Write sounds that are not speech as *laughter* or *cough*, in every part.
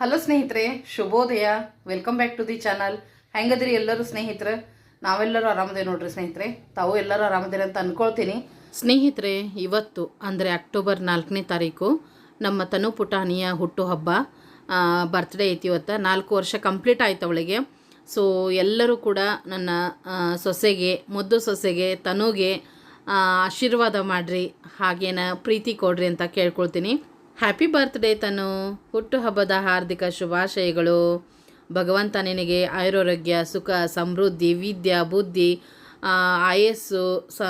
Hello ಸ್ನೇಹಿತರೆ, ಶುಭೋದಯ. Welcome back to the channel ಹೆಂಗದ್ರಿ ಎಲ್ಲರೂ ಸ್ನೇಹಿತರೆ? ನಾವೆಲ್ಲರೂ ಆರಾಮದೇ ನೋಡ್ರಿ ಸ್ನೇಹಿತರೆ. ತಾವು ಎಲ್ಲರೂ ಆರಾಮದಿರಿ ಅಂತ ಅಂದ್ಕೊಳ್ತೀನಿ ಸ್ನೇಹಿತರೆ, ಇವತ್ತು, ಅಂದರೆ ಅಕ್ಟೋಬರ್ ನಾಲ್ಕನೇ ತಾರೀಕು, ನಮ್ಮ ತನು ಪುಟಾಣಿಯ ಹುಟ್ಟುಹಬ್ಬ ಬರ್ತ್ಡೇ ಐತಿ ಇವತ್ತು. ನಾಲ್ಕು ವರ್ಷ ಕಂಪ್ಲೀಟ್ ಆಯ್ತು ಅವಳಿಗೆ. ಸೊ ಎಲ್ಲರೂ ಕೂಡ ನನ್ನ ಸೊಸೆಗೆ, ಮುದ್ದು ಸೊಸೆಗೆ, ತನುಗೆ ಆಶೀರ್ವಾದ ಮಾಡಿರಿ, ಹಾಗೇನ ಪ್ರೀತಿ ಕೊಡ್ರಿ ಅಂತ ಕೇಳ್ಕೊಳ್ತೀನಿ. ಹ್ಯಾಪಿ ಬರ್ತ್ಡೇ ತನು ಹುಟ್ಟುಹಬ್ಬದ ಹಾರ್ದಿಕ ಶುಭಾಶಯಗಳು. ಭಗವಂತ ನಿನಗೆ ಆಯುರಾರೋಗ್ಯ ಸುಖ, ಸಮೃದ್ಧಿ, ವಿದ್ಯಾ, ಬುದ್ಧಿ ಆಯಸ್ಸು, ಸ,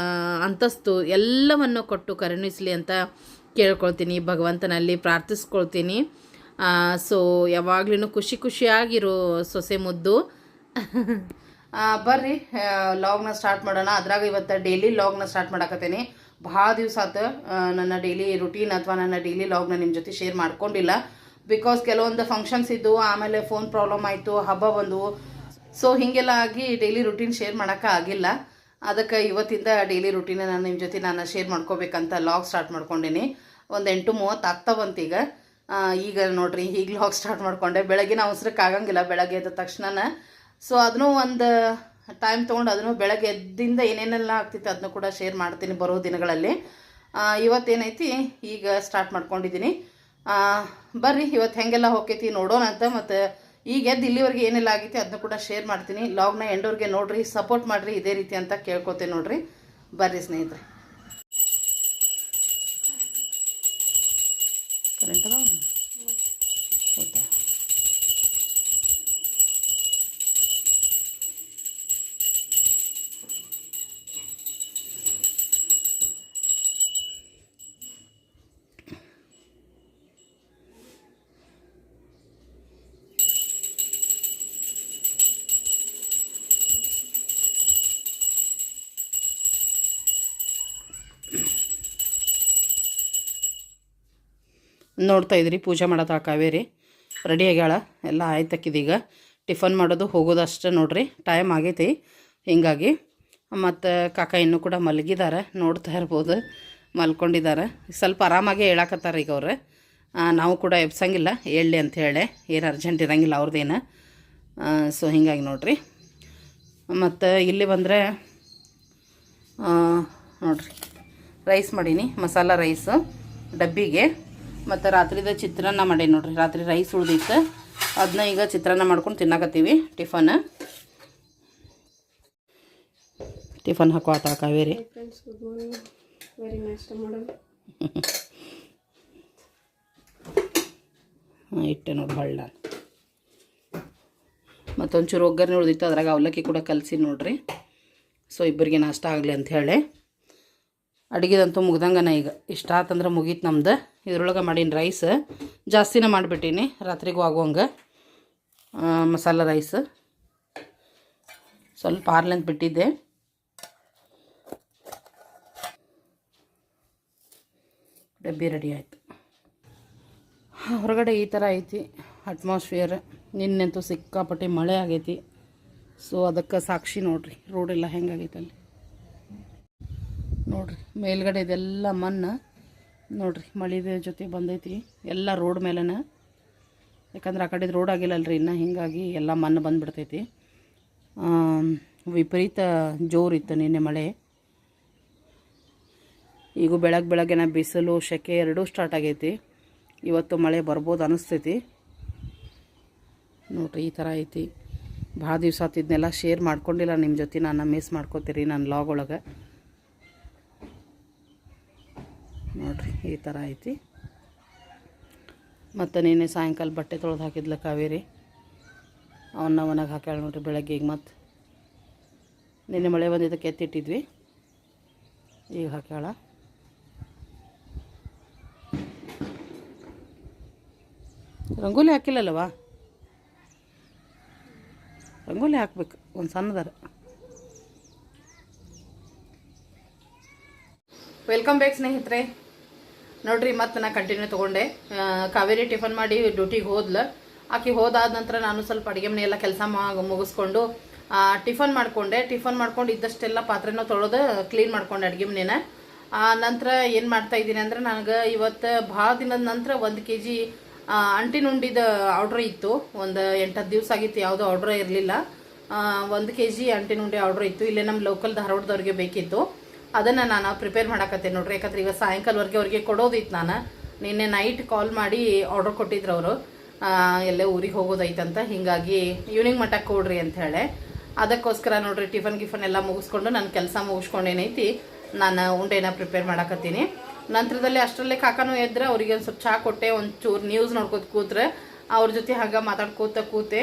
ಅಂತಸ್ತು ಎಲ್ಲವನ್ನು ಕೊಟ್ಟು ಕರುಣಿಸಲಿ ಅಂತ ಕೇಳ್ಕೊಳ್ತೀನಿ. ಭಗವಂತನಲ್ಲಿ ಪ್ರಾರ್ಥಿಸ್ಕೊಳ್ತೀನಿ. ಸೊ ಯಾವಾಗ್ಲೂ ಖುಷಿ ಖುಷಿಯಾಗಿರೋ ಸೊಸೆ ಮುದ್ದು. *laughs* ಬರ್ರಿ ಲಾಗ್ನ ಸ್ಟಾರ್ಟ್ ಮಾಡೋಣ. ಅದ್ರಾಗ ಇವತ್ತು ಡೈಲಿ ಲಾಗ್ನ ಸ್ಟಾರ್ಟ್ ಮಾಡಕತ್ತೇನೆ. ಭಾಳ ದಿವಸ ಆತು ನನ್ನ ಡೈಲಿ ರುಟೀನ್ ಅಥವಾ ನನ್ನ ಡೈಲಿ ಲಾಗ್ನ ನಿಮ್ಮ ಜೊತೆ ಶೇರ್ ಮಾಡ್ಕೊಂಡಿಲ್ಲ. ಬಿಕಾಸ್ ಕೆಲವೊಂದು ಫಂಕ್ಷನ್ಸ್ ಇದ್ದು ಆಮೇಲೆ ಫೋನ್ ಪ್ರಾಬ್ಲಮ್ ಆಯಿತು, ಹಬ್ಬ ಬಂದವು. ಸೊ ಹೀಗೆಲ್ಲ ಆಗಿ ಡೈಲಿ ರುಟೀನ್ ಶೇರ್ ಮಾಡೋಕ್ಕೆ ಆಗಿಲ್ಲ. ಅದಕ್ಕೆ ಇವತ್ತಿಂದ ಡೈಲಿ ರುಟೀನ ನಾನು ನಿಮ್ಮ ಜೊತೆ ನಾನು ಶೇರ್ ಮಾಡ್ಕೋಬೇಕಂತ ಲಾಗ್ ಸ್ಟಾರ್ಟ್ ಮಾಡ್ಕೊಂಡೀನಿ. ಒಂದು ಎಂಟು ಮೂವತ್ತು ಆಗ್ತಾ ಈಗ. ಈಗ ನೋಡ್ರಿ ಈಗ ಲಾಗ್ ಸ್ಟಾರ್ಟ್ ಮಾಡ್ಕೊಂಡೆ. ಬೆಳಗಿನ ಉಸ್ರಕ್ಕೆ ಆಗಂಗಿಲ್ಲ, ಬೆಳಗ್ಗೆ ಎದ್ದ ತಕ್ಷಣ ಸೊ ಅದನ್ನೂ ಒಂದು ಟೈಮ್ ತೊಗೊಂಡು ಅದನ್ನು ಬೆಳಗ್ಗೆ ಎದ್ದಿಂದ ಏನೇನೆಲ್ಲ ಆಗ್ತಿತ್ತು ಅದನ್ನು ಕೂಡ ಶೇರ್ ಮಾಡ್ತೀನಿ ಬರೋ ದಿನಗಳಲ್ಲಿ. ಇವತ್ತೇನೈತಿ? ಈಗ ಸ್ಟಾರ್ಟ್ ಮಾಡ್ಕೊಂಡಿದ್ದೀನಿ ಬರ್ರಿ ಇವತ್ತು ಹೆಂಗೆಲ್ಲ ಹೋಗ್ತೈತಿ ನೋಡೋಣ ಅಂತ, ಮತ್ತು ಈಗ ಎದ್ದು ಇಲ್ಲಿವರೆಗೆ ಏನೆಲ್ಲ ಆಗೈತಿ ಅದನ್ನು ಕೂಡ ಶೇರ್ ಮಾಡ್ತೀನಿ. ಲಾಗ್ನ ಎಂಡೋರ್ಗೆ ನೋಡ್ರಿ ಸಪೋರ್ಟ್ ಮಾಡಿರಿ, ಇದೇ ರೀತಿ ಅಂತ ಕೇಳ್ಕೊತೀನಿ ನೋಡ್ರಿ. ಬರ್ರಿ ಸ್ನೇಹಿತರೆ. ಕರೆಂಟ್ ನೋಡ್ತಾ ಇದ್ರಿ, ಪೂಜೆ ಮಾಡತ್ತ ಕಾವೇರಿ. ರೆಡಿ ಆಗ್ಯಾಳ. ಎಲ್ಲ ಆಯ್ತಕ್ಕಿದೀಗ ಟಿಫನ್ ಮಾಡೋದು ಹೋಗೋದು ಅಷ್ಟೇ ನೋಡ್ರಿ. ಟೈಮ್ ಆಗೈತಿ. ಹಿಂಗಾಗಿ ಮತ್ತು ಕಾಕ ಇನ್ನೂ ಕೂಡ ಮಲಗಿದ್ದಾರೆ ನೋಡ್ತಾ ಇರ್ಬೋದು. ಮಲ್ಕೊಂಡಿದ್ದಾರೆ ಸ್ವಲ್ಪ ಆರಾಮಾಗೆ ಹೇಳಾಕತ್ತಾರೆ ಈಗ ಅವ್ರು. ನಾವು ಕೂಡ ಎಬ್ಸಂಗಿಲ್ಲ. ಹೇಳಿ ಅಂತ ಹೇಳಿ. ಏನು ಅರ್ಜೆಂಟ್ ಇರಂಗಿಲ್ಲ ಅವ್ರದ್ದೇನು ಸೊ ಹಿಂಗಾಗಿ ನೋಡ್ರಿ. ಮತ್ತು ಇಲ್ಲಿ ಬಂದರೆ ನೋಡ್ರಿ. ರೈಸ್ ಮಾಡೀನಿ. ಮಸಾಲ ರೈಸು ಡಬ್ಬಿಗೆ. ಮತ್ತು ರಾತ್ರಿದ ಚಿತ್ರಾನ್ನ ಮಾಡಿ ನೋಡ್ರಿ. ರಾತ್ರಿ ರೈಸ್ ಉಳ್ದಿತ್ತು. ಅದನ್ನ ಈಗ ಚಿತ್ರಾನ್ನ ಮಾಡ್ಕೊಂಡು ತಿನ್ನಕತ್ತೀವಿ ಟಿಫನ್. ಟಿಫನ್ ಹಾಕೋ ಆತ ಕಾವೇರಿ. ಹಾಂ ಇಟ್ಟೆ ನೋಡಿ ಹಳ್ಳ. ಮತ್ತೊಂಚೂರು ಒಗ್ಗರಣೆ ಉಳಿದಿತ್ತು. ಅದ್ರಾಗ ಅವಲಕ್ಕಿ ಕೂಡ ಕಲಸಿ ನೋಡ್ರಿ. ಸೊ ಇಬ್ಬರಿಗೆ ನಾಷ್ಟ ಆಗಲಿ ಅಂತ ಹೇಳಿ. ಅಡುಗೆದಂತೂ ಮುಗ್ದಂಗನ ಈಗ. ಇಷ್ಟ ಆತಂದ್ರೆ ಮುಗೀತು ನಮ್ದು. ಇದ್ರೊಳಗೆ ಮಾಡೀನಿ ರೈಸ್ ಜಾಸ್ತಿನೇ ಮಾಡಿಬಿಟ್ಟೀನಿ. ರಾತ್ರಿಗೂ ಆಗುವಂಗೆ ಮಸಾಲ ರೈಸ್ ಸ್ವಲ್ಪ ಆರ್ಲೆಂತ ಬಿಟ್ಟಿದ್ದೆ. ಡಬ್ಬಿ ರೆಡಿ ಆಯಿತು. ಹೊರಗಡೆ ಈ ಥರ ಐತಿ. ಅಟ್ಮಾಸ್ಫಿಯರ್ ನಿನ್ನೆಂತೂ ಸಿಕ್ಕಾಪಟ್ಟೆ ಮಳೆ ಆಗೈತಿ. ಸೊ ಅದಕ್ಕೆ ಸಾಕ್ಷಿ ನೋಡ್ರಿ. ರೋಡ್ ಎಲ್ಲ ಹೆಂಗಾಗೈತೆ ಅಲ್ಲಿ? ನೋಡ್ರಿ, ಮೇಲ್ಗಡೆ ಇದೆಲ್ಲ ಮಣ್ಣು. ನೋಡ್ರಿ ಮಳಿದ ಜೊತೆ ಬಂದೈತಿ. ಎಲ್ಲ ರೋಡ್ ಮೇಲೆನ. ಯಾಕಂದ್ರೆ ಆ ಕಡೆದು ರೋಡ್ ಆಗಿಲ್ಲಲ್ರಿ, ಇನ್ನೂ ಹಿಂಗಾಗಿ ಎಲ್ಲ ಮಣ್ಣು ಬಂದುಬಿಡ್ತೈತಿ. ವಿಪರೀತ ಜೋರಿತ್ತು ನಿನ್ನೆ ಮಳೆ. ಈಗ ಬೆಳಗ್ಗೆ ಬೆಳಗ್ಗೆನ ಬಿಸಿಲು, ಸೆಕೆ ಎರಡೂ ಸ್ಟಾರ್ಟ್ ಆಗೈತಿ. ಇವತ್ತು ಮಳೆ ಬರ್ಬೋದು ಅನಿಸ್ತೈತಿ. ನೋಡ್ರಿ, ಈ ಥರ ಐತಿ. ಭಾಳ ದಿವಸ ಆತಿದ್ನೆಲ್ಲ ಶೇರ್ ಮಾಡ್ಕೊಂಡಿಲ್ಲ. ನಿಮ್ಮ ಜೊತೆ ನಾನು ಮಿಸ್ ಮಾಡ್ಕೋತೀರಿ ನನ್ನ ಲಾಗ್ ಒಳಗೆ. ನೋಡ್ರಿ ಈ ಥರ ಐತಿ. ಮತ್ತು ನೀನೆ ಸಾಯಂಕಾಲ ಬಟ್ಟೆ ತೊಳೆದು ಹಾಕಿದ್ಲ ಕಾವೇರಿ. ಅವನ್ನ ಅವನಾಗ ಹಾಕ್ಯಾಳ ನೋಡ್ರಿ ಬೆಳಗ್ಗೆ ಈಗ ಮತ್ತು. ನಿನ್ನೆ ಮಳೆ ಬಂದಿದ್ದಕ್ಕೆ ಎತ್ತಿಟ್ಟಿದ್ವಿ. ಈಗ ಹಾಕ್ಯಾಳ. ರಂಗೋಲಿ ಹಾಕಿಲ್ಲಲ್ಲವಾ? ರಂಗೋಲಿ ಹಾಕ್ಬೇಕು ಒಂದು ಸಣ್ಣದಾರ. ವೆಲ್ಕಮ್ ಬ್ಯಾಕ್ ಸ್ನೇಹಿತರೆ. ನೋಡ್ರಿ, ಮತ್ತೆ ನಾನು ಕಂಟಿನ್ಯೂ ತೊಗೊಂಡೆ. ಕಾವೇರಿ ಟಿಫನ್ ಮಾಡಿ ಡ್ಯೂಟಿಗೆ ಹೋದ್ಲ. ಆಕೆ ಹೋದಾದ ನಂತರ ನಾನು ಸ್ವಲ್ಪ ಅಡುಗೆ ಮನೆಯೆಲ್ಲ ಕೆಲಸ ಮುಗಿಸ್ಕೊಂಡು ಟಿಫನ್ ಮಾಡಿಕೊಂಡೆ. ಟಿಫನ್ ಮಾಡ್ಕೊಂಡು ಇದ್ದಷ್ಟೆಲ್ಲ ಪಾತ್ರೆನ ತೊಳೆದು ಕ್ಲೀನ್ ಮಾಡ್ಕೊಂಡೆ ಅಡುಗೆ ಆ, ನಂತರ ಏನು ಮಾಡ್ತಾ ಇದ್ದೀನಿ ಅಂದ್ರೆ ನನಗೆ ಇವತ್ತು ಭಾಳ ದಿನದ ನಂತರ ಒಂದು ಕೆ ಜಿ ಅಂಟಿನ ಉಂಡಿದ ಆರ್ಡ್ರ್ ಇತ್ತು. ಒಂದು ಎಂಟತ್ತು ದಿವಸ ಆಗಿತ್ತು, ಯಾವುದೋ ಆರ್ಡ್ರ್ ಇರಲಿಲ್ಲ. ಒಂದು ಕೆ ಜಿ ಅಂಟಿನ ಉಂಡಿ ಆರ್ಡ್ರ್ ಇತ್ತು. ಇಲ್ಲೇ ನಮ್ಮ ಲೋಕಲ್ ಧಾರವಾಡದವ್ರಿಗೆ ಬೇಕಿತ್ತು. ಅದನ್ನು ನಾನು ಪ್ರಿಪೇರ್ ಮಾಡಕತ್ತೆ ನೋಡ್ರಿ. ಯಾಕಂದ್ರೆ ಈಗ ಸಾಯಂಕಾಲವರೆಗೆ ಅವ್ರಿಗೆ ಕೊಡೋದಿತ್ತು ನಾನು. ನಿನ್ನೆ ನೈಟ್ ಕಾಲ್ ಮಾಡಿ ಆರ್ಡರ್ ಕೊಟ್ಟಿದ್ರು ಅವರು. ಎಲ್ಲೇ ಊರಿಗೆ ಹೋಗೋದೈತಂತ. ಹೀಗಾಗಿ ಈವ್ನಿಂಗ್ ಮಟ್ಟ ಕೊಡ್ರಿ ಅಂತ ಹೇಳಿ. ಅದಕ್ಕೋಸ್ಕರ ನೋಡ್ರಿ ಟಿಫನ್ ಗಿಫನ್ ಎಲ್ಲ ಮುಗಿಸ್ಕೊಂಡು ನನ್ನ ಕೆಲಸ ಮುಗಿಸ್ಕೊಂಡು ಏನೈತಿ, ನಾನು ಉಂಡೆನ ಪ್ರಿಪೇರ್ ಮಾಡಕತ್ತೀನಿ. ನಂತರದಲ್ಲಿ ಅಷ್ಟರಲ್ಲೇ ಕಾಕನೂ ಎದ್ರೆ, ಅವ್ರಿಗೆ ಒಂದು ಸ್ವಲ್ಪ ಚಹಾ ಕೊಟ್ಟೆ ಒಂದು ಚೂರು ನ್ಯೂಸ್ ನೋಡ್ಕೋತ ಕೂತ್ರೆ. ಅವ್ರ ಜೊತೆ ಹಾಗೆ ಮಾತಾಡ್ಕೋತ ಕೂತೆ.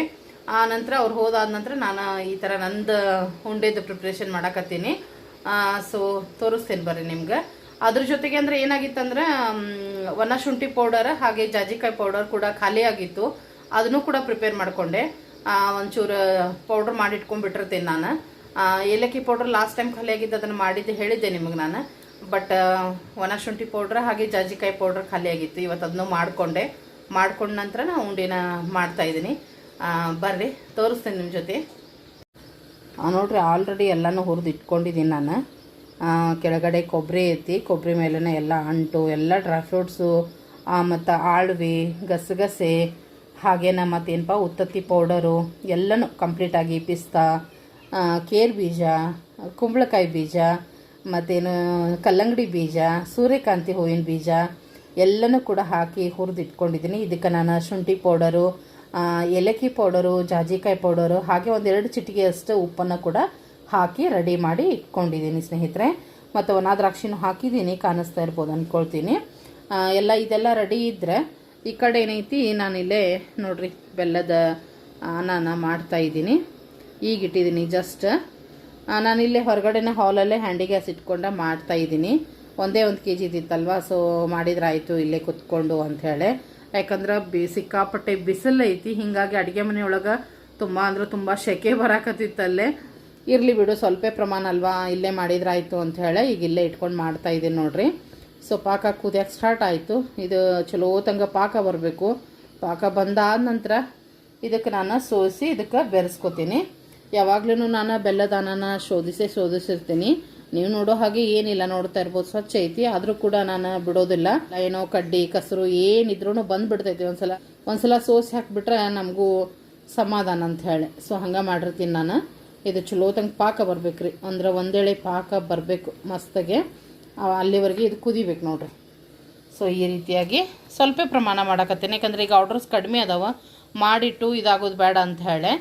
ಆ ನಂತರ ಅವ್ರು ಹೋದಾದ ನಂತರ ನಾನು ಈ ಥರ ನಂದು ಉಂಡೆದು ಪ್ರಿಪ್ರೇಷನ್ ಮಾಡಕತ್ತೀನಿ. ಸೊ ತೋರಿಸ್ತೇನೆ ಬರ್ರಿ ನಿಮ್ಗೆ. ಅದ್ರ ಜೊತೆಗೆ ಅಂದ್ರೆ ಏನಾಗಿತ್ತಂದ್ರೆ ಒಣ ಶುಂಠಿ ಪೌಡರ್ ಹಾಗೆ ಜಾಜಿಕಾಯಿ ಪೌಡರ್ ಕೂಡ ಖಾಲಿ ಆಗಿತ್ತು. ಅದನ್ನು ಕೂಡ ಪ್ರಿಪೇರ್ ಮಾಡಿಕೊಂಡೆ. ಒಂಚೂರು ಪೌಡ್ರ್ ಮಾಡಿ ಇಟ್ಕೊಂಡ್ಬಿಟ್ಟಿರ್ತೀನಿ ನಾನು ಏಲಕ್ಕಿ ಪೌಡ್ರ್ ಲಾಸ್ಟ್ ಟೈಮ್ ಖಾಲಿ ಆಗಿದ್ದು ಅದನ್ನು ಮಾಡಿದ್ದು ಹೇಳಿದ್ದೆ ನಿಮಗೆ ನಾನು. ಬಟ್ ಒಣ ಶುಂಠಿ ಪೌಡ್ರ್ ಹಾಗೆ ಜಾಜಿಕಾಯಿ ಪೌಡ್ರ್ ಖಾಲಿ ಆಗಿತ್ತು. ಇವತ್ತು ಅದನ್ನು ಮಾಡಿಕೊಂಡೆ. ಮಾಡ್ಕೊಂಡ ನಂತರ ನಾನು ಉಂಡಿನ ಮಾಡ್ತಾಯಿದ್ದೀನಿ ಬರ್ರಿ, ತೋರಿಸ್ತೇನೆ ನಿಮ್ಮ ಜೊತೆ. ನೋಡ್ರಿ ಆಲ್ರೆಡಿ ಎಲ್ಲನೂ ಹುರಿದು ಇಟ್ಕೊಂಡಿದ್ದೀನಿ ನಾನು. ಕೆಳಗಡೆ ಕೊಬ್ಬರಿ ಐತಿ ಕೊಬ್ಬರಿ ಮೇಲೇ ಎಲ್ಲ ಅಂಟು, ಎಲ್ಲ ಡ್ರೈ ಫ್ರೂಟ್ಸು ಮತ್ತು ಆಳ್ವಿ, ಗಸಗಸೆ, ಹಾಗೇನ ಮತ್ತೇನಪ್ಪ ಉತ್ತತ್ತಿ ಪೌಡರು ಎಲ್ಲನೂ ಕಂಪ್ಲೀಟಾಗಿ ಪಿಸ್ತಾ ಕೇರ್ ಬೀಜ, ಕುಂಬಳಕಾಯಿ ಬೀಜ, ಮತ್ತೇನು ಕಲ್ಲಂಗಡಿ ಬೀಜ, ಸೂರ್ಯಕಾಂತಿ ಹೂವಿನ ಬೀಜ, ಎಲ್ಲನೂ ಕೂಡ ಹಾಕಿ ಹುರಿದಿಟ್ಕೊಂಡಿದ್ದೀನಿ ಇದಕ್ಕೆ ನಾನು ಶುಂಠಿ ಪೌಡರು ಏಲಕ್ಕಿ ಪೌಡರು, ಜಾಜಿಕಾಯಿ ಪೌಡರು, ಹಾಗೆ ಒಂದೆರಡು ಚಿಟಿಕೆಯಷ್ಟು ಉಪ್ಪನ್ನು ಕೂಡ ಹಾಕಿ ರೆಡಿ ಮಾಡಿ ಇಟ್ಕೊಂಡಿದ್ದೀನಿ ಸ್ನೇಹಿತರೆ. ಮತ್ತು ಒಣ ದ್ರಾಕ್ಷಿನೂ ಹಾಕಿದ್ದೀನಿ, ಕಾಣಿಸ್ತಾ ಇರ್ಬೋದು ಅಂದ್ಕೊಳ್ತೀನಿ ಎಲ್ಲ ಇದೆಲ್ಲ ರೆಡಿ ಇದ್ದರೆ ಈ ಕಡೆ ಏನೈತಿ, ನಾನಿಲ್ಲೇ ನೋಡಿರಿ, ಬೆಲ್ಲದ ಅನ್ನಾನ ಮಾಡ್ತಾ ಇದ್ದೀನಿ. ಈಗ ಇಟ್ಟಿದ್ದೀನಿ ಜಸ್ಟ್ ನಾನಿಲ್ಲೇ ಹೊರಗಡೆನೇ ಹಾಲಲ್ಲೇ ಹ್ಯಾಂಡಿ ಗ್ಯಾಸ್ ಇಟ್ಕೊಂಡು ಮಾಡ್ತಾ ಇದ್ದೀನಿ. ಒಂದೇ ಒಂದು ಕೆ ಜಿ ಇದ್ದಿತ್ತಲ್ವ ಸೊ ಮಾಡಿದ್ರೆ ಆಯಿತು, ಇಲ್ಲೇ ಕುತ್ಕೊಂಡು ಅಂಥೇಳಿ ಯಾಕಂದ್ರೆ ಬಿ ಸಿಕ್ಕಾಪಟ್ಟೆ ಬಿಸಿಲು ಐತಿ, ಹೀಗಾಗಿ ಅಡುಗೆ ಮನೆಯೊಳಗೆ ತುಂಬ ಅಂದ್ರೆ ತುಂಬ ಸೆಕೆ ಬರಾಕತ್ತಿತ್ತಲ್ಲೇ. ಇರಲಿ ಬಿಡು, ಸ್ವಲ್ಪ ಪ್ರಮಾಣ ಅಲ್ವಾ, ಇಲ್ಲೇ ಮಾಡಿದ್ರಾಯ್ತು ಅಂತ ಅಂಥೇಳಿ ಈಗ ಇಲ್ಲೇ ಇಟ್ಕೊಂಡು ಮಾಡ್ತಾ ಇದ್ದೀನಿ ನೋಡ್ರಿ. ಸೊ ಪಾಕ ಕುದಿಯಕ್ಕೆ ಸ್ಟಾರ್ಟ್ ಆಯಿತು. ಇದು ಚಲೋ ತಂಗ ಪಾಕ ಬರಬೇಕು. ಪಾಕ ಬಂದಾದ ನಂತರ ಇದಕ್ಕೆ ನಾನು ಸೋಸಿ ಇದಕ್ಕೆ ಬೆರೆಸ್ಕೊತೀನಿ. ಯಾವಾಗ್ಲೂ ನಾನು ಬೆಲ್ಲದಾನನ ಶೋಧಿಸೇ ಶೋಧಿಸಿರ್ತೀನಿ. ನೀವು ನೋಡೋ ಹಾಗೆ ಏನಿಲ್ಲ, ನೋಡ್ತಾ ಇರ್ಬೋದು. ಸ್ವಚ್ಛ ಐತಿ, ಆದರೂ ಕೂಡ ನಾನು ಬಿಡೋದಿಲ್ಲ. ಏನೋ ಕಡ್ಡಿ, ಕಸರು ಏನಿದ್ರೂ ಬಂದ್ಬಿಡ್ತೈತಿ ಒಂದ್ಸಲ. ಒಂದ್ಸಲ ಸೋಸಿ ಹಾಕಿಬಿಟ್ರೆ ನಮಗೂ ಸಮಾಧಾನ ಅಂತ ಹೇಳಿ. ಸೊ ಹಂಗೆ ಮಾಡಿರ್ತೀನಿ ನಾನು. ಇದು ಚಲೋ ತಂಗ ಪಾಕ ಬರ್ಬೇಕ್ರಿ. ಅಂದ್ರೆ ಒಂದೇಳೆ ಪಾಕ ಬರಬೇಕು ಮಸ್ತಾಗೆ. ಅಲ್ಲಿವರೆಗೆ ಇದು ಕುದಿಬೇಕು ನೋಡ್ರಿ. ಸೊ ಈ ರೀತಿಯಾಗಿ ಸ್ವಲ್ಪ ಪ್ರಮಾಣ ಮಾಡಕತ್ತೇನೆ. ಯಾಕಂದ್ರೆ ಈಗ ಆರ್ಡರ್ಸ್ ಕಡಿಮೆ ಅದಾವ. ಮಾಡಿಟ್ಟು ಇದಾಗೋದು ಬೇಡ ಅಂತ ಹೇಳಿ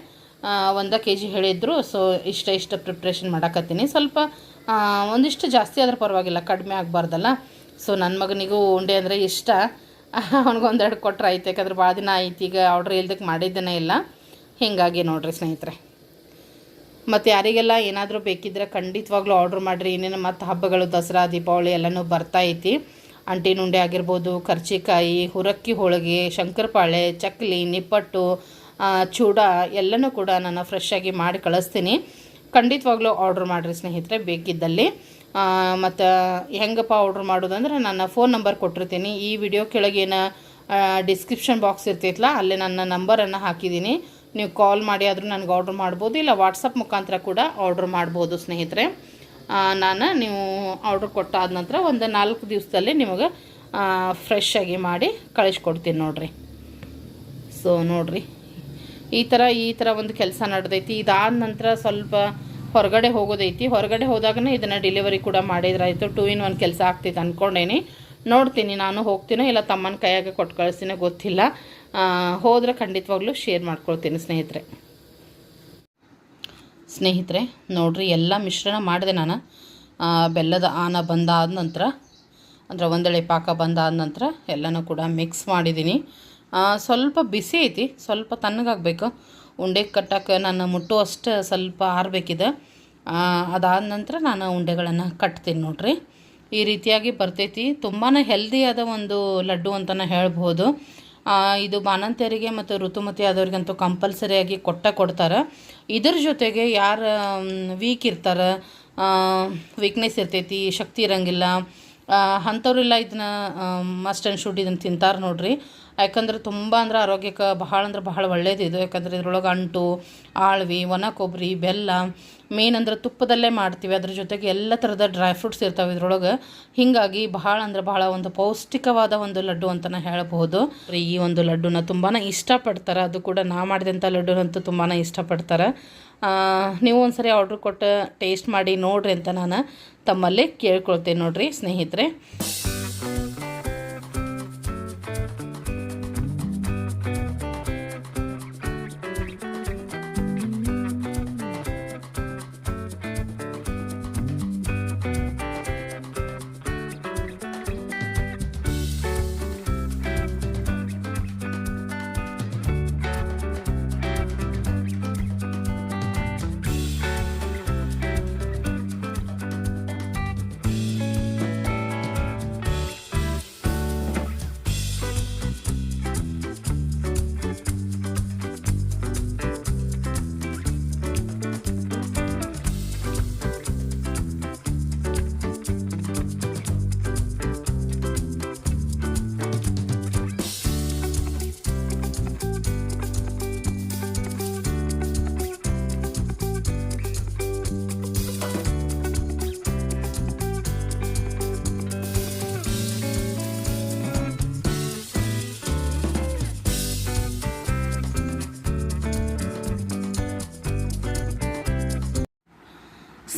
ಒಂದು ಕೆ ಜಿ ಹೇಳಿದ್ರು. ಸೊ ಇಷ್ಟ ಇಷ್ಟ ಪ್ರಿಪ್ರೇಷನ್ ಮಾಡಕತ್ತೀನಿ. ಸ್ವಲ್ಪ ಒಂದಿಷ್ಟು ಜಾಸ್ತಿ ಆದ್ರೆ ಪರವಾಗಿಲ್ಲ, ಕಡಿಮೆ ಆಗಬಾರ್ದಲ್ಲ. ಸೊ ನನ್ನ ಮಗನಿಗೂ ಉಂಡೆ ಅಂದರೆ ಇಷ್ಟ. *laughs* ಅವ್ನಿಗೊಂದೆರಡು ಕೊಟ್ಟರೆ ಆಯ್ತು, ಯಾಕಂದ್ರೆ ಭಾಳ ದಿನ ಆಯ್ತು, ಈಗ ಆರ್ಡ್ರ್ ಇಲ್ದಕ್ಕೆ ಮಾಡಿದ್ದೇನೆ ಇಲ್ಲ. ಹೀಗಾಗಿ ನೋಡಿರಿ ಸ್ನೇಹಿತರೆ. ಮತ್ತು ಯಾರಿಗೆಲ್ಲ ಏನಾದರೂ ಬೇಕಿದ್ರೆ ಖಂಡಿತವಾಗ್ಲೂ ಆರ್ಡ್ರ್ ಮಾಡಿರಿ. ಇನ್ನೇನು ಮತ್ತು ಹಬ್ಬಗಳು, ದಸರಾ, ದೀಪಾವಳಿ ಎಲ್ಲನೂ ಬರ್ತಾ ಐತಿ. ಅಂಟಿನ ಉಂಡೆ ಆಗಿರ್ಬೋದು, ಕರ್ಚಿಕಾಯಿ, ಹುರಕ್ಕಿ ಹೋಳಿಗೆ, ಶಂಕರಪಾಳೆ, ಚಕ್ಲಿ, ನಿಪ್ಪಟ್ಟು ಚೂಡ ಎಲ್ಲನೂ ಕೂಡ ನಾನು ಫ್ರೆಶ್ ಆಗಿ ಮಾಡಿ ಕಳಿಸ್ತೀನಿ. ಖಂಡಿತವಾಗ್ಲೂ ಆರ್ಡ್ರ್ ಮಾಡಿರಿ ಸ್ನೇಹಿತರೆ, ಬೇಕಿದ್ದಲ್ಲಿ. ಮತ್ತು ಹೆಂಗಪ್ಪ ಆರ್ಡ್ರ್ ಮಾಡೋದಂದ್ರೆ ನನ್ನ ಫೋನ್ ನಂಬರ್ ಕೊಟ್ಟಿರ್ತೀನಿ. ಈ ವಿಡಿಯೋ ಕೆಳಗೇನ ಡಿಸ್ಕ್ರಿಪ್ಷನ್ ಬಾಕ್ಸ್ ಇರ್ತೈತಲ್ಲ ಅಲ್ಲಿ ನನ್ನ ನಂಬರನ್ನು ಹಾಕಿದ್ದೀನಿ ನೀವು ಕಾಲ್ ಮಾಡಿ ಆದರೂ ನನಗೆ ಆರ್ಡ್ರ್ ಮಾಡ್ಬೋದು, ಇಲ್ಲ ವಾಟ್ಸಪ್ ಮುಖಾಂತರ ಕೂಡ ಆರ್ಡ್ರ್ ಮಾಡ್ಬೋದು ಸ್ನೇಹಿತರೆ. ನಾನು ನೀವು ಆರ್ಡ್ರ್ ಕೊಟ್ಟಾದ ನಂತರ ಒಂದು ನಾಲ್ಕು ದಿವಸದಲ್ಲಿ ನಿಮಗೆ ಫ್ರೆಶ್ ಆಗಿ ಮಾಡಿ ಕಳಿಸ್ಕೊಡ್ತೀನಿ ನೋಡಿರಿ. ಸೊ ನೋಡಿರಿ. ಈ ಥರ ಈ ಥರ ಒಂದು ಕೆಲಸ ನಡೆದೈತಿ. ಇದಾದ ನಂತರ ಸ್ವಲ್ಪ ಹೊರಗಡೆ ಹೋಗೋದೈತಿ. ಹೊರಗಡೆ ಹೋದಾಗನೇ ಇದನ್ನು ಡೆಲಿವರಿ ಕೂಡ ಮಾಡಿದ್ರಾಯಿತು. ಟೂ ಇನ್ ಒನ್ ಕೆಲಸ ಆಗ್ತೈತೆ ಅಂದ್ಕೊಂಡೇನಿ ನೋಡ್ತೀನಿ, ನಾನು ಹೋಗ್ತೀನೋ ಇಲ್ಲ ತಮ್ಮನ ಕೈಯಾಗೆ ಕೊಟ್ಟು ಕಳಿಸ್ತೀನೋ ಗೊತ್ತಿಲ್ಲ. ಹೋದರೆ ಖಂಡಿತವಾಗ್ಲೂ ಶೇರ್ ಮಾಡ್ಕೊಳ್ತೀನಿ ಸ್ನೇಹಿತರೆ. ಸ್ನೇಹಿತರೆ, ನೋಡ್ರಿ, ಎಲ್ಲ ಮಿಶ್ರಣ ಮಾಡಿದೆ ನಾನು. ಬೆಲ್ಲದ ಆನ ಬಂದಾದ ನಂತರ, ಅಂದರೆ ಒಂದೆಳೆ ಪಾಕ ಬಂದಾದ ನಂತರ ಎಲ್ಲನೂ ಕೂಡ ಮಿಕ್ಸ್ ಮಾಡಿದ್ದೀನಿ ಸ್ವಲ್ಪ ಬಿಸಿ ಐತಿ, ಸ್ವಲ್ಪ ತಣ್ಣಗಾಗಬೇಕು. ಉಂಡೆ ಕಟ್ಟಕ್ಕೆ ನಾನು ಮುಟ್ಟುವಷ್ಟು ಸ್ವಲ್ಪ ಆರಬೇಕಿದೆ. ಅದಾದ ನಂತರ ನಾನು ಉಂಡೆಗಳನ್ನು ಕಟ್ತೀನಿ ನೋಡ್ರಿ. ಈ ರೀತಿಯಾಗಿ ಬರ್ತೈತಿ. ತುಂಬಾ ಹೆಲ್ದಿಯಾದ ಒಂದು ಲಡ್ಡು ಅಂತಲೇ ಹೇಳ್ಬೋದು. ಇದು ಬಾಣಂತಿಯರಿಗೆ ಮತ್ತು ಋತುಮತಿ ಆದವ್ರಿಗಂತೂ ಕಂಪಲ್ಸರಿಯಾಗಿ ಕೊಟ್ಟ ಕೊಡ್ತಾರೆ. ಇದ್ರ ಜೊತೆಗೆ ಯಾರು ವೀಕ್ ಇರ್ತಾರೆ ವೀಕ್ನೆಸ್ ಇರ್ತೈತಿ, ಶಕ್ತಿ ಇರಂಗಿಲ್ಲ ಅಂಥವ್ರೆಲ್ಲ ಇದನ್ನ ಮಸ್ಟ್ ಆ್ಯಂಡ್ ಶುಡ್ ಇದನ್ನು ತಿಂತಾರೆ ನೋಡ್ರಿ. ಯಾಕಂದ್ರೆ ತುಂಬ ಅಂದ್ರೆ ಆರೋಗ್ಯಕ್ಕೆ ಬಹಳ ಅಂದ್ರೆ ಬಹಳ ಒಳ್ಳೇದಿದು ಯಾಕಂದ್ರೆ ಇದ್ರೊಳಗೆ ಅಂಟು, ಆಳ್ವಿ, ಒಣ ಕೊಬ್ಬರಿ, ಬೆಲ್ಲ ಮೇನ್ ಅಂದ್ರೆ ತುಪ್ಪದಲ್ಲೇ ಮಾಡ್ತೀವಿ. ಅದ್ರ ಜೊತೆಗೆ ಎಲ್ಲ ಥರದ ಡ್ರೈ ಫ್ರೂಟ್ಸ್ ಇರ್ತಾವೆ ಇದ್ರೊಳಗೆ. ಹೀಗಾಗಿ ಬಹಳ ಅಂದ್ರೆ ಬಹಳ ಒಂದು ಪೌಷ್ಟಿಕವಾದ ಒಂದು ಲಡ್ಡು ಅಂತಲೇ ಹೇಳಬಹುದು. ಈ ಒಂದು ಲಡ್ಡುನ ತುಂಬಾ ಇಷ್ಟಪಡ್ತಾರೆ. ಅದು ಕೂಡ ನಾ ಮಾಡಿದಂಥ ಲಡ್ಡುನಂತೂ ತುಂಬಾ ಇಷ್ಟಪಡ್ತಾರೆ. ನೀವು ಒಂದ್ಸರಿ ಆರ್ಡ್ರ್ ಕೊಟ್ಟು ಟೇಸ್ಟ್ ಮಾಡಿ ನೋಡ್ರಿ ಅಂತ ನಾನು ತಮ್ಮಲ್ಲಿ ಕೇಳ್ಕೊಳ್ತೇನೆ ನೋಡ್ರಿ ಸ್ನೇಹಿತರೆ.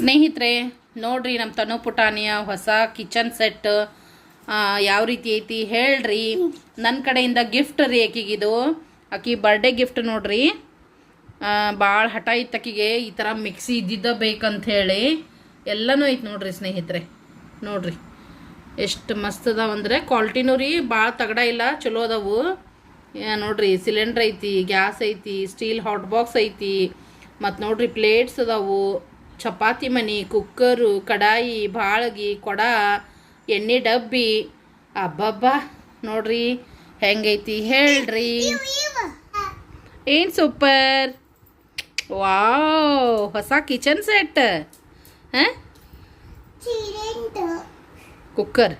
ಸ್ನೇಹಿತರೆ, ನೋಡ್ರಿ ನಮ್ಮ ತನು ಪುಟಾಣಿಯ ಹೊಸ ಕಿಚನ್ ಸೆಟ್. ಯಾವ ರೀತಿ ಐತಿ ಹೇಳ್ರಿ. ನನ್ನ ಕಡೆಯಿಂದ ಗಿಫ್ಟ್ ರೀ ಆಕಿಗಿದು ಆಕಿ ಬರ್ಡೇ ಗಿಫ್ಟ್ ನೋಡ್ರಿ. ಭಾಳ ಹಠ ಇತ್ತು ಆಕಿಗೆ ಈ ಥರ ಮಿಕ್ಸಿ ಇದ್ದಿದ್ದ ಹೇಳಿ. ಎಲ್ಲನೂ ಐತಿ ನೋಡ್ರಿ ಸ್ನೇಹಿತರೆ. ನೋಡ್ರಿ. ಎಷ್ಟು ಮಸ್ತ್ ಅದಾವ ಅಂದರೆ ಕ್ವಾಲಿಟಿನೂ ರೀ ಭಾಳ ತಗಡ ಇಲ್ಲ, ಚಲೋ ಅದಾವು. ನೋಡ್ರಿ ಸಿಲಿಂಡ್ರ್ ಐತಿ, ಗ್ಯಾಸ್ ಐತಿ, ಸ್ಟೀಲ್ ಹಾಟ್ ಬಾಕ್ಸ್ ಐತಿ. ಮತ್ತು ನೋಡ್ರಿ ಪ್ಲೇಟ್ಸ್ ಅದಾವು. ಚಪಾತಿ ಮನಿ ಕುಕ್ಕರು ಕಡಾಯಿ ಬಾಳ್ಗಿ ಕೊಡ ಎಣ್ಣೆ ಡಬ್ಬಿ. ಅಬ್ಬಬ್ಬಾ ನೋಡ್ರಿ ಹೆಂಗೈತಿ ಹೇಳ್ರಿ. ಏನು ಸೂಪರ್? ವಾವ್ ಹೊಸ ಕಿಚನ್ ಸೆಟ್. ಹಾಂ? ಕುಕ್ಕರ್.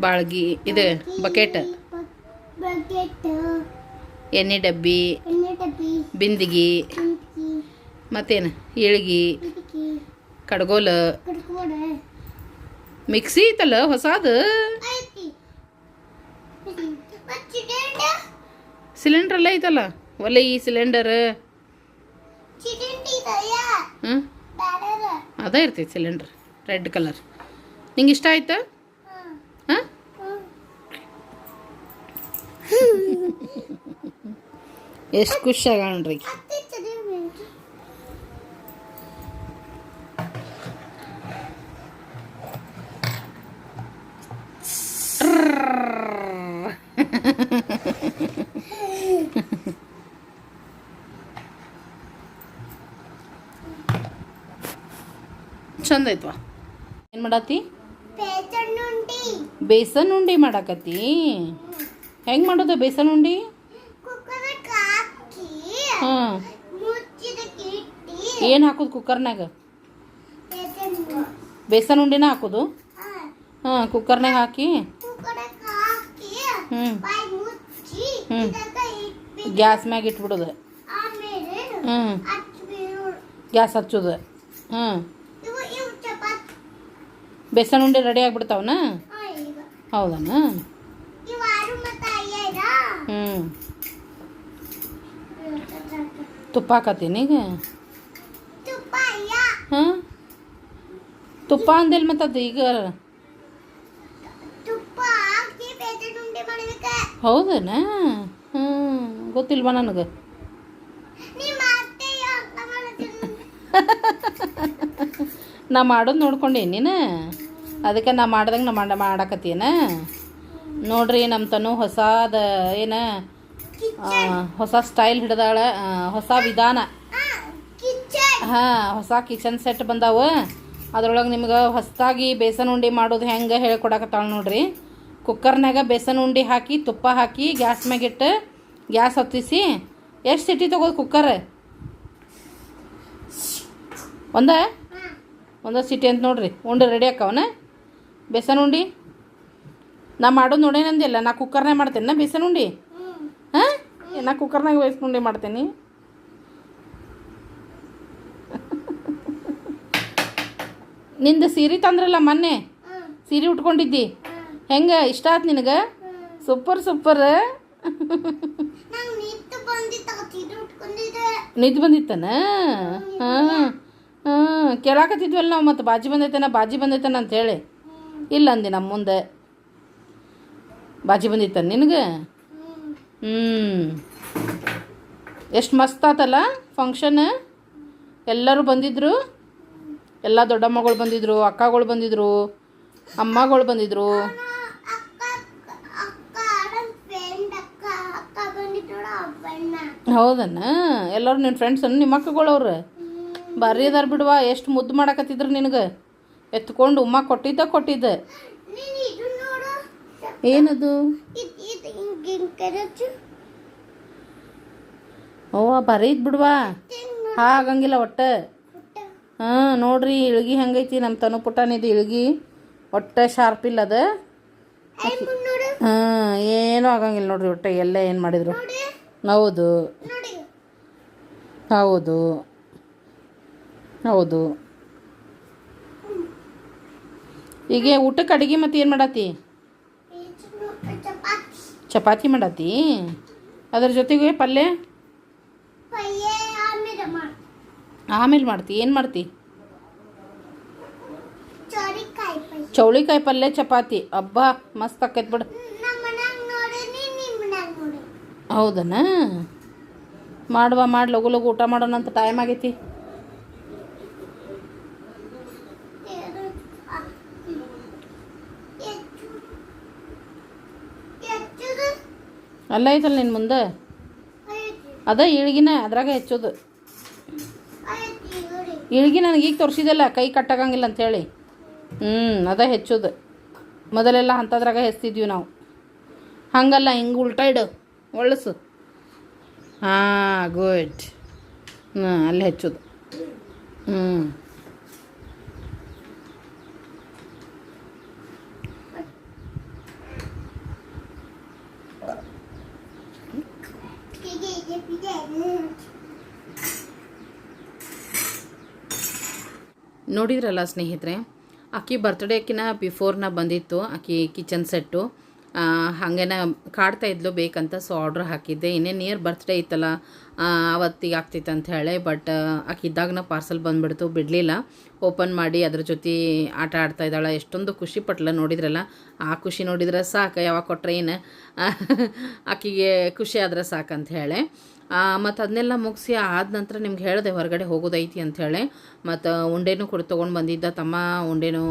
ಬಾಳ್ಗಿ ಇದು ಬಕೆಟ್. ಎಣ್ಣೆ ಡಬ್ಬಿ ಬಿಂದಿಗಿ. ಮತ್ತೇನು? ಏಳ್ಗಿ ಕಡ್ಗೋಲ. ಮಿಕ್ಸಿ ಐತಲ್ಲ ಹೊಸದು? ಸಿಲಿಂಡರ್? ಅಲ್ಲ ಐತಲ್ಲ? ಒಲೆ ಈ ಸಿಲಿಂಡರ್. ಹ್ಞೂ ಅದ ಇರ್ತೈತಿ ಸಿಲಿಂಡ್ರ್ ರೆಡ್ ಕಲರ್. ನಿಂಗೆ ಇಷ್ಟ ಆಯ್ತಾ? ಹಾಂ ಎಷ್ಟು ಖುಷಿ ನೋಡ್ರಿ ಚಂದ ಐತ್ವಾ ಏನು ಮಾಡತ್ತಿ ಬೇಸನ್ ಉಂಡಿ. ಮಾಡಾಕತ್ತಿ? ಹೆಂಗೆ ಮಾಡೋದು ಬೇಸನ್ ಉಂಡಿ? ಹಾಂ. ಏನು ಹಾಕೋದು ಕುಕ್ಕರ್ನಾಗ? ಬೇಸನ್ ಉಂಡಿನ ಹಾಕೋದು? ಹಾಂ ಕುಕ್ಕರ್ನಾಗ ಹಾಕಿ. ಹ್ಞೂ ಹ್ಞೂ ಗ್ಯಾಸ್ ಮ್ಯಾಗ ಇಟ್ಬಿಡೋದು. ಹ್ಞೂ ಗ್ಯಾಸ್ ಹಚ್ಚೋದು. ಹ್ಞೂ ಬೇಸನ್ ಉಂಡೆ ರೆಡಿ ಆಗ್ಬಿಡ್ತಾವನ? ಹೌದನ? ಹ್ಞೂ ತುಪ್ಪ ಹಾಕತ್ತೀನಿ ಈಗ ಹಾಂ ತುಪ್ಪ ಅಂದಿಲ್ಲ ಮತ್ತು ಅದು ಈಗ ಹೌದನ? ಹ್ಞೂ ಗೊತ್ತಿಲ್ವಾ ನನಗೆ? ನಾ ಮಾಡೋದು ನೋಡ್ಕೊಂಡೆ ನೀನು? ಅದಕ್ಕೆ ನಾ ಮಾಡ್ದಂಗೆ ನಾ ಮಾಡ ಮಾಡಾಕತ್ತೀನ ನೋಡ್ರಿ ನಮ್ಮ ತನು ಹೊಸಾದ ಏನ ಹೊಸ ಸ್ಟೈಲ್ ಹಿಡ್ದಾಳ ಹೊಸ ವಿಧಾನ. ಹಾಂ ಹೊಸ ಕಿಚನ್ ಸೆಟ್ ಬಂದಾವ. ಅದ್ರೊಳಗೆ ನಿಮ್ಗೆ ಹೊಸದಾಗಿ ಬೇಸನ್ ಉಂಡಿ ಮಾಡೋದು ಹೆಂಗೆ ಹೇಳ್ಕೊಡಕತ್ತಾಳೆ ನೋಡ್ರಿ. ಕುಕ್ಕರ್ನಾಗ ಬೇಸನ್ ಉಂಡಿ ಹಾಕಿ, ತುಪ್ಪ ಹಾಕಿ, ಗ್ಯಾಸ್ ಮ್ಯಾಗಿಟ್ಟು ಗ್ಯಾಸ್ ಹೊತ್ತಿಸಿ, ಎಷ್ಟು ಸಿಟಿ ತಗೋದು ಕುಕ್ಕರ್? ಒಂದ? ಒಂದ ಸಿಟಿ ಅಂತ ನೋಡ್ರಿ, ಉಂಡೆ ರೆಡಿ ಹಾಕವನ ಬೇಸನ್ ಉಂಡಿ? ನಾ ಮಾಡೋದು ನೋಡೇನಂದಿಲ್ಲ ನಾ ಕುಕ್ಕರ್ನಾಗ ಮಾಡ್ತೇನೆ, ನಾ ಬೇಸನ್ ಉಂಡಿ? ಹಾಂ? ನಾ ಕುಕ್ಕರ್ನಾಗ ಬೇಸನ್ ಉಂಡಿ ಮಾಡ್ತೇನೆ. ನಿಂದು ಸೀರೆ ತಂದ್ರಲ್ಲ ಮೊನ್ನೆ? ಸೀರೆ ಉಟ್ಕೊಂಡಿದ್ದಿ? ಹೆಂಗೆ ಇಷ್ಟ ಆಯ್ತು ನಿನಗೆ? Super super. ನಿದ್ದು ಬಂದಿತ್ತನ? ಹಾಂ ಹಾಂ. ಕೇಳಾಕತ್ತಿದ್ವಲ್ಲ ನಾವು ಮತ್ತು ಬಾಜಿ ಬಂದೈತನ ಬಾಜಿ ಬಂದೈತನ ಅಂತೇಳಿ ಇಲ್ಲ ಅಂದಿ ನಮ್ಮ ಮುಂದೆ. ಬಾಜಿ ಬಂದಿತ್ತ ನಿನಗೆ? ಹ್ಞೂ ಎಷ್ಟು ಮಸ್ತ್ ಆತಲ್ಲ ಫಂಕ್ಷನ್ ಎಲ್ಲರೂ ಬಂದಿದ್ರು. ಎಲ್ಲ ದೊಡ್ಡಮ್ಮಗಳು ಬಂದಿದ್ರು ಅಕ್ಕಗಳು ಬಂದಿದ್ರು ಅಮ್ಮಗಳು ಬಂದಿದ್ರು. ಹೌದನ್ನ ಎಲ್ಲರೂ ನಿನ್ನ ಫ್ರೆಂಡ್ಸ್ ನಿಮ್ಮ ಮಕ್ಕಳವ್ರು ಭಾರಿ ಅದಾರ ಬಿಡುವ ಎಷ್ಟು ಮುದ್ದು ಮಾಡಾಕತ್ತಿದ್ರು ನಿನಗೆ? ಎತ್ಕೊಂಡು ಉಮ್ಮ ಕೊಟ್ಟಿದ್ದ ಕೊಟ್ಟಿದ್ದ. ಏನದು? ಓ ಭಾರಿ ಇದ್ ಬಿಡುವ? ಹಿಂಗೆ ಹಾಗಂಗಿಲ್ಲ ಒಟ್ಟು. ಹಾಂ ನೋಡ್ರಿ ಇಳ್ಗಿ ಹೆಂಗೈತಿ ನಮ್ಮ ತನು ಪುಟಾನಿದು ಇಳ್ಗಿ. ಒಟ್ಟು ಶಾರ್ಪ್ ಇಲ್ಲ ಅದು. ಹಾ ಏನೂ ಆಗಂಗಿಲ್ಲ ನೋಡ್ರಿ ಒಟ್ಟು ಎಲ್ಲ ಏನು ಮಾಡಿದ್ರು. ಹೌದು. ಹೌದು. ಹೌದು. ಈಗ ಊಟಕ್ಕೆ ಅಡುಗೆ ಮತ್ತೆ ಏನು ಮಾಡತ್ತಿ ಚಪಾತಿ ಮಾಡತ್ತಿ ಅದ್ರ ಜೊತೆಗೆ ಪಲ್ಯ? ಆಮೇಲೆ ಮಾಡಿ. ಆಮೇಲೆ ಮಾಡ್ತಿ ಏನು ಮಾಡ್ತಿ? ಚೌಳಿಕಾಯಿ ಪಲ್ಯ. ಚಪಾತಿ. ಹಬ್ಬ ಮಸ್ತ್ ಆಕೈತೆ ಬಿಡು ನಮ್ಮ ಮನ್ಯಾಗ ನೋಡೀನಿ ನಿಮ್ಮ ಮನ್ಯಾಗ ನೋಡಿ ಹೌದನ? ಮಾಡುವ, ಮಾಡಿ, ಲಗು ಲಗು, ಊಟ ಮಾಡೋಣ ಅಂತ ಟೈಮ್ ಆಗೈತಿ. ಅಲ್ಲ ಐತಲ್ಲ ನಿನ್ನ ಮುಂದೆ? ಅದ ಇಳ್ಗಿನ, ಅದ್ರಾಗ ಹೆಚ್ಚೋದು. ಇಳ್ಗಿ ನನಗೆ ಈಗ ತೋರಿಸಿದಲ್ಲ, ಕೈ ಕಟ್ಟಾಗಂಗಿಲ್ಲ ಅಂತೇಳಿ ಹ್ಞೂ ಅದ ಹೆಚ್ಚೋದು. ಮೊದಲೆಲ್ಲ ಅಂಥದ್ರಾಗ ಹೆಚ್ಚಿದ್ವಿ ನಾವು. ಹಂಗಲ್ಲ, ಹಿಂಗೆ ಉಲ್ಟಾ ಇಡು. ಒಳಸು ಹಾಂ ಗುಡ್ ಹ್ಞೂ ಅಲ್ಲಿ ಹಚ್ಚೋದು. ಹ್ಞೂ ನೋಡಿದ್ರಲ್ಲ ಸ್ನೇಹಿತರೆ ಆಕಿ ಬರ್ತ್ಡೇಕಿನ ಬಿಫೋರ್ನ ಬಂದಿತ್ತು ಆಕಿ ಕಿಚನ್ ಸೆಟ್ಟು ಹಾಗೇನ ಕಾಡ್ತಾ ಇದ್ಲು ಬೇಕಂತ ಸೊ ಆರ್ಡ್ರ್ ಹಾಕಿದ್ದೆ. ಇನ್ನೇ ನಿಯರ್ ಬರ್ತ್ಡೇ ಇತ್ತಲ್ಲ ಆವತ್ತಿಗೆ ಆಗ್ತಿತ್ತು ಅಂತ ಹೇಳಿ ಬಟ್ ಆಕಿ ಇದ್ದಾಗನ ಪಾರ್ಸಲ್ ಬಂದುಬಿಡ್ತು, ಬಿಡಲಿಲ್ಲ. ಓಪನ್ ಮಾಡಿ ಅದ್ರ ಜೊತೆ ಆಟ ಆಡ್ತಾ ಇದ್ದಾಳೆ. ಎಷ್ಟೊಂದು ಖುಷಿ ಪಟ್ಲ ನೋಡಿದ್ರಲ್ಲ. ಆ ಖುಷಿ ನೋಡಿದ್ರೆ ಸಾಕು, ಯಾವಾಗ ಕೊಟ್ರೆ ಏನು? ಆಕಿಗೆ ಖುಷಿ ಆದ್ರೆ ಸಾಕಂತ ಹೇಳಿ. ಮತ್ತು ಅದನ್ನೆಲ್ಲ ಮುಗಿಸಿ ಆದ ನಂತರ ನಿಮ್ಗೆ ಹೇಳಿದೆ ಹೊರಗಡೆ ಹೋಗೋದೈತಿ ಅಂಥೇಳಿ ಮತ್ತು ಉಂಡೆನೂ ಕೊಡು ತೊಗೊಂಡು ಬಂದಿದ್ದ. ತಮ್ಮ ಉಂಡೆನೂ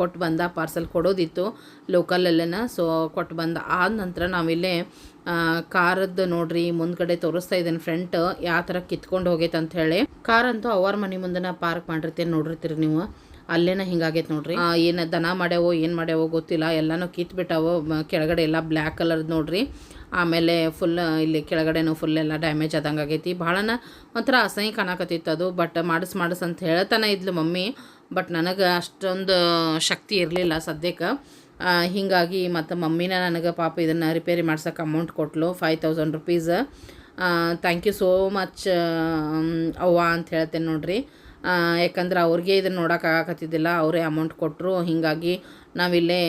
ಕೊಟ್ಟು ಬಂದ, ಪಾರ್ಸಲ್ ಕೊಡೋದಿತ್ತು ಲೋಕಲಲ್ಲೇನ. ಸೊ ಕೊಟ್ಟು ಬಂದ ಆದ ನಂತರ ನಾವಿಲ್ಲೇ ಕಾರದ್ದು ನೋಡ್ರಿ, ಮುಂದ್ಗಡೆ ತೋರಿಸ್ತಾ ಇದ್ದೇನೆ ಫ್ರಂಟ್. ಯಾವ ಥರ ಕಿತ್ಕೊಂಡು ಹೋಗೈತೆ ಅಂಥೇಳಿ ಹೇಳಿ. ಕಾರ್ ಅಂತೂ ಅವ್ರ ಮನೆ ಮುಂದೆನ ಪಾರ್ಕ್ ಮಾಡಿರ್ತೀನಿ ನೋಡಿರ್ತೀರಿ ನೀವು. ಅಲ್ಲೇನ ಹಿಂಗಾಗೈತೆ ನೋಡ್ರಿ. ಏನು ದನ ಮಾಡ್ಯಾವೋ, ಏನು ಮಾಡ್ಯಾವೋ ಗೊತ್ತಿಲ್ಲ. ಎಲ್ಲನೂ ಕಿತ್ಬಿಟ್ಟಾವೋ ಕೆಳಗಡೆ ಎಲ್ಲ ಬ್ಲ್ಯಾಕ್ ಕಲರ್ದು ನೋಡ್ರಿ. ಆಮೇಲೆ ಫುಲ್ ಇಲ್ಲಿ ಕೆಳಗಡೆನೂ ಫುಲ್ ಎಲ್ಲ ಡ್ಯಾಮೇಜ್ ಆದಂಗೆ ಆಗೈತಿ. ಭಾಳನ ಒಂಥರ ಅಸಹ್ಯ ಕಾಣಕತ್ತಿತ್ತು ಅದು. ಬಟ್ ಮಾಡಿಸ್ ಮಾಡಿಸ್ ಅಂತ ಹೇಳ್ತಾನೆ ಇದ್ಲು ಮಮ್ಮಿ. ಬಟ್ ನನಗೆ ಅಷ್ಟೊಂದು ಶಕ್ತಿ ಇರಲಿಲ್ಲ ಸದ್ಯಕ್ಕೆ. ಹೀಗಾಗಿ ಮತ್ತು ಮಮ್ಮಿನ ನನಗೆ ಪಾಪ ಇದನ್ನು ರಿಪೇರಿ ಮಾಡ್ಸೋಕೆ amount ಕೊಟ್ಲು five thousand rupees thank you so much ಅವ್ವ ಅಂತ ಹೇಳ್ತೇನೆ ನೋಡ್ರಿ. ಯಾಕಂದ್ರೆ ಅವ್ರಿಗೆ ಇದನ್ನು ನೋಡೋಕ್ಕಾಗತ್ತಿದ್ದಿಲ್ಲ ಅವರೇ ಅಮೌಂಟ್ ಕೊಟ್ಟರು ಹೀಗಾಗಿ ನಾವಿಲ್ಲೇ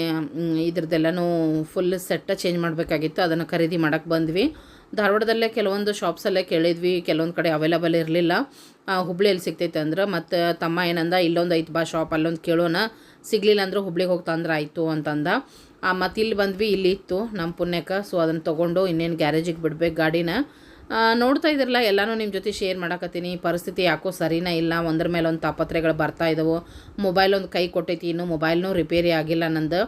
ಇದ್ರದ್ದೆಲ್ಲನೂ ಫುಲ್ ಸೆಟ್ಟ ಚೇಂಜ್ ಮಾಡಬೇಕಾಗಿತ್ತು. ಅದನ್ನು ಖರೀದಿ ಮಾಡೋಕ್ಕೆ ಬಂದ್ವಿ. ಧಾರವಾಡದಲ್ಲೇ ಕೆಲವೊಂದು ಶಾಪ್ಸಲ್ಲೇ ಕೇಳಿದ್ವಿ. ಕೆಲವೊಂದು ಕಡೆ ಅವೈಲೇಬಲ್ ಇರಲಿಲ್ಲ. ಹುಬ್ಳಿಯಲ್ಲಿ ಸಿಗ್ತೈತೆ ಅಂದ್ರೆ, ಮತ್ತು ತಮ್ಮ ಏನಂದ, ಇಲ್ಲೊಂದು ಐತ್ ಬಾ ಶಾಪ್ ಅಲ್ಲೊಂದು ಕೇಳೋಣ. ಸಿಗಲಿಲ್ಲ ಅಂದ್ರೆ ಹುಬ್ಳಿಗೆ ಹೋಗ್ತಾ ಅಂದ್ರೆ ಆಯಿತು ಅಂತಂದ. ಮತ್ತು ಇಲ್ಲಿ ಬಂದ್ವಿ, ಇಲ್ಲಿ ಇತ್ತು ನಮ್ಮ ಪುಣ್ಯಕ್ಕೆ. ಸೊ ಅದನ್ನು ತೊಗೊಂಡು ಇನ್ನೇನು ಗ್ಯಾರೇಜಿಗೆ ಬಿಡ್ಬೇಕು ಗಾಡಿನ. ನೋಡ್ತಾ ಇದ್ರಲ್ಲ, ಎಲ್ಲನೂ ನಿಮ್ಮ ಜೊತೆ ಶೇರ್ ಮಾಡಕತ್ತೀನಿ. ಪರಿಸ್ಥಿತಿ ಯಾಕೋ ಸರಿನೇ ಇಲ್ಲ. ಒಂದ್ರ ಮೇಲೆ ಒಂದು ತಾಪತ್ರೆಗಳು ಬರ್ತಾ ಇದಾವೆ. ಮೊಬೈಲ್ ಒಂದು ಕೈ ಕೊಟ್ಟೈತಿ. ಇನ್ನು ಮೊಬೈಲ್ನೂ ರಿಪೇರಿ ಆಗಿಲ್ಲ ನಂದು.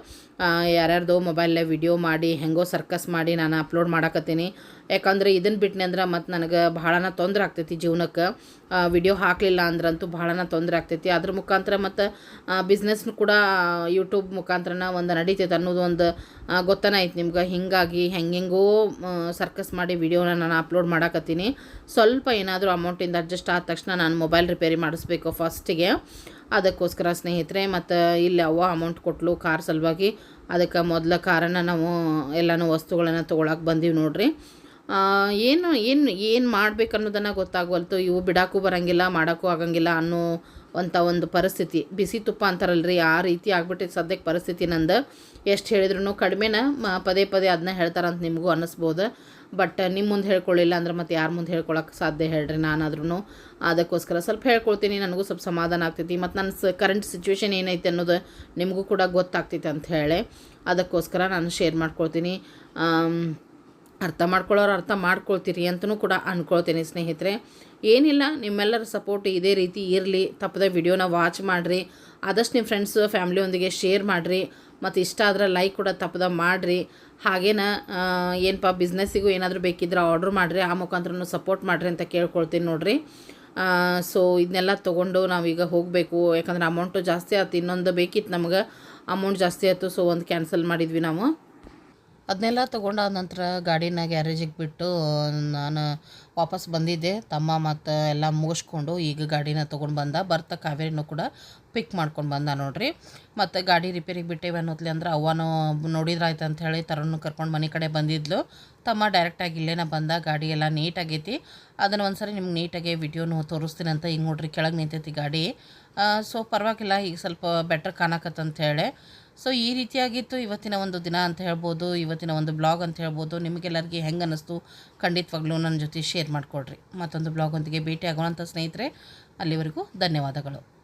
ಯಾರ್ಯಾರ್ದೋ ಮೊಬೈಲ್ನೇ ವಿಡಿಯೋ ಮಾಡಿ, ಹೆಂಗೋ ಸರ್ಕಸ್ ಮಾಡಿ ನಾನು ಅಪ್ಲೋಡ್ ಮಾಡಕತ್ತೀನಿ. ಯಾಕಂದ್ರೆ ಇದನ್ನು ಬಿಟ್ಟನೆ ಅಂದ್ರೆ ಮತ್ತು ನನಗೆ ಭಾಳನ ತೊಂದರೆ ಆಗ್ತೈತಿ ಜೀವನಕ್ಕೆ. ವಿಡಿಯೋ ಹಾಕಲಿಲ್ಲ ಅಂದ್ರಂತೂ ಭಾಳನ ತೊಂದರೆ ಆಗ್ತೈತಿ. ಅದ್ರ ಮುಖಾಂತರ ಮತ್ತು ಬಿಸ್ನೆಸ್ನು ಕೂಡ ಯೂಟ್ಯೂಬ್ ಮುಖಾಂತರನ ಒಂದು ನಡೀತೈತೆ ಅನ್ನೋದು ಒಂದು ಗೊತ್ತನೇ ಐತೆ ನಿಮ್ಗೆ. ಹಿಂಗಾಗಿ ಹೆಂಗೆಂಗೋ ಸರ್ಕಸ್ ಮಾಡಿ ವಿಡಿಯೋನ ನಾನು ಅಪ್ಲೋಡ್ ಮಾಡಕತ್ತೀನಿ. ಸ್ವಲ್ಪ ಏನಾದರೂ ಅಮೌಂಟಿಂದ ಅಡ್ಜಸ್ಟ್ ಆದ ತಕ್ಷಣ ನಾನು ಮೊಬೈಲ್ ರಿಪೇರಿ ಮಾಡಿಸ್ಬೇಕು ಫಸ್ಟಿಗೆ ಅದಕ್ಕೋಸ್ಕರ ಸ್ನೇಹಿತರೆ, ಮತ್ತು ಇಲ್ಲಿ ಅವ್ವ ಅಮೌಂಟ್ ಕೊಟ್ಟಲು ಕಾರ್ ಸಲುವಾಗಿ. ಅದಕ್ಕೆ ಮೊದಲ ಕಾರನ್ನು ನಾವು ಎಲ್ಲನೂ ವಸ್ತುಗಳನ್ನು ತೊಗೊಳಕ್ಕೆ ಬಂದೀವಿ ನೋಡ್ರಿ. ಏನು ಏನು ಏನು ಮಾಡ್ಬೇಕು ಅನ್ನೋದನ್ನು ಗೊತ್ತಾಗವಲ್ತು. ಇವು ಬಿಡಾಕು ಬರಂಗಿಲ್ಲ ಮಾಡೋಕ್ಕೂ ಆಗಂಗಿಲ್ಲ ಅನ್ನೋ ಅಂಥ ಒಂದು ಪರಿಸ್ಥಿತಿ. ಬಿಸಿ ತುಪ್ಪ ಅಂತಾರಲ್ರಿ, ಆ ರೀತಿ ಆಗ್ಬಿಟ್ಟಿದೆ ಸದ್ಯಕ್ಕೆ ಪರಿಸ್ಥಿತಿ ನಂದು. ಎಷ್ಟು ಹೇಳಿದ್ರು ಕಡಿಮೆನ ಪದೇ ಪದೇ ಅದನ್ನ ಹೇಳ್ತಾರಂತ ನಿಮಗೂ ಅನ್ನಿಸ್ಬೋದು. ಬಟ್ ನಿಮ್ಮ ಮುಂದೆ ಹೇಳ್ಕೊಳ್ಳಿಲ್ಲ ಅಂದ್ರೆ ಮತ್ತೆ ಯಾರ ಮುಂದೆ ಹೇಳ್ಕೊಳಕ್ಕೆ ಸಾಧ್ಯ ಹೇಳ್ರಿ ನಾನಾದ್ರೂ ಅದಕ್ಕೋಸ್ಕರ ಸ್ವಲ್ಪ ಹೇಳ್ಕೊಳ್ತೀನಿ, ನನಗೂ ಸ್ವಲ್ಪ ಸಮಾಧಾನ ಆಗ್ತೈತಿ. ಮತ್ತು ನನ್ನ ಕರೆಂಟ್ ಸಿಚುವೇಶನ್ ಏನೈತೆ ಅನ್ನೋದು ನಿಮಗೂ ಕೂಡ ಗೊತ್ತಾಗ್ತೈತೆ ಅಂತ ಹೇಳಿ. ಅದಕ್ಕೋಸ್ಕರ ನಾನು ಶೇರ್ ಮಾಡ್ಕೊಳ್ತೀನಿ. ಅರ್ಥ ಮಾಡ್ಕೊಳ್ಳೋರು ಅರ್ಥ ಮಾಡ್ಕೊಳ್ತೀರಿ ಅಂತಲೂ ಕೂಡ ಅಂದ್ಕೊಳ್ತೀನಿ ಸ್ನೇಹಿತರೆ. ಏನಿಲ್ಲ, ನಿಮ್ಮೆಲ್ಲರ ಸಪೋರ್ಟ್ ಇದೇ ರೀತಿ ಇರಲಿ. ತಪ್ಪದೆ ವಿಡಿಯೋನ ವಾಚ್ ಮಾಡಿರಿ. ಆದಷ್ಟು ನಿಮ್ಮ ಫ್ರೆಂಡ್ಸು ಫ್ಯಾಮ್ಲಿಯೊಂದಿಗೆ ಶೇರ್ ಮಾಡಿರಿ. ಮತ್ತು ಇಷ್ಟ ಆದ್ರೆ ಲೈಕ್ ಕೂಡ ತಪ್ಪದ ಮಾಡಿರಿ. ಹಾಗೇನ ಏನಪ್ಪ ಬಿಸ್ನೆಸ್ಸಿಗೂ ಏನಾದರೂ ಬೇಕಿದ್ರೆ ಆರ್ಡ್ರ್ ಮಾಡಿರಿ. ಆ ಮುಖಾಂತರ ಸಪೋರ್ಟ್ ಮಾಡಿರಿ ಅಂತ ಕೇಳ್ಕೊಳ್ತೀನಿ ನೋಡಿರಿ. ಸೊ ಇದನ್ನೆಲ್ಲ ತೊಗೊಂಡು ನಾವೀಗ ಹೋಗಬೇಕು. ಯಾಕಂದ್ರೆ ಅಮೌಂಟು ಜಾಸ್ತಿ ಆಯ್ತು ಇನ್ನೊಂದು ಬೇಕಿತ್ತು ನಮ್ಗೆ. ಅಮೌಂಟ್ ಜಾಸ್ತಿ ಆಯಿತು ಸೊ ಒಂದು ಕ್ಯಾನ್ಸಲ್ ಮಾಡಿದ್ವಿ ನಾವು. ಅದನ್ನೆಲ್ಲ ತೊಗೊಂಡಾದ ನಂತರ ಗಾಡಿನ ಗ್ಯಾರೇಜಿಗೆ ಬಿಟ್ಟು, ನಾನು ವಾಪಸ್ ಬಂದಿದ್ದೆ. ತಮ್ಮ ಮತ್ತು ಎಲ್ಲ ಮುಗಿಸ್ಕೊಂಡು ಈಗ ಗಾಡಿನ ತೊಗೊಂಡು ಬಂದ. ಬರ್ತ ಕಾವೇರಿನೂ ಕೂಡ ಪಿಕ್ ಮಾಡ್ಕೊಂಡು ಬಂದ ನೋಡ್ರಿ. ಮತ್ತು ಗಾಡಿ ರಿಪೇರಿಗೆ ಬಿಟ್ಟೇವೆ ಅನ್ನೋತ್ಲಿ ಅಂದ್ರೆ ಅವನು ನೋಡಿದ್ರಾಯ್ತು ಅಂತ ಹೇಳಿ ತರೋನು ಕರ್ಕೊಂಡು ಮನೆ ಕಡೆ ಬಂದಿದ್ಲು. ತಮ್ಮ ಡೈರೆಕ್ಟಾಗಿ ಇಲ್ಲೇನ ಬಂದ. ಗಾಡಿ ಎಲ್ಲ ನೀಟಾಗೈತಿ ಅದನ್ನು ಒಂದ್ಸರಿ ನಿಮ್ಗೆ ನೀಟಾಗಿ ವಿಡಿಯೋನು ತೋರಿಸ್ತೀನಿ ಅಂತ ಈಗ ನೋಡ್ರಿ. ಕೆಳಗೆ ನಿಂತೈತಿ ಗಾಡಿ. ಸೊ ಪರವಾಗಿಲ್ಲ, ಈಗ ಸ್ವಲ್ಪ ಬೆಟ್ರ್ ಕಾಣಕತ್ತಂತ ಹೇಳಿ. ಸೊ ಈ ರೀತಿಯಾಗಿತ್ತು ಇವತ್ತಿನ ಒಂದು ದಿನ ಅಂತ ಹೇಳ್ಬೋದು, ಇವತ್ತಿನ ಒಂದು ಬ್ಲಾಗ್ ಅಂತ ಹೇಳ್ಬೋದು. ನಿಮಗೆಲ್ಲರಿಗೆ ಹೆಂಗೆ ಅನ್ನಿಸ್ತು ಖಂಡಿತವಾಗ್ಲೂ ನನ್ನ ಜೊತೆ ಶೇರ್ ಮಾಡಿಕೊಡ್ರಿ. ಮತ್ತೊಂದು ಬ್ಲಾಗೊಂದಿಗೆ ಭೇಟಿ ಆಗೋಣಂಥ ಸ್ನೇಹಿತರೆ, ಅಲ್ಲಿವರೆಗೂ ಧನ್ಯವಾದಗಳು.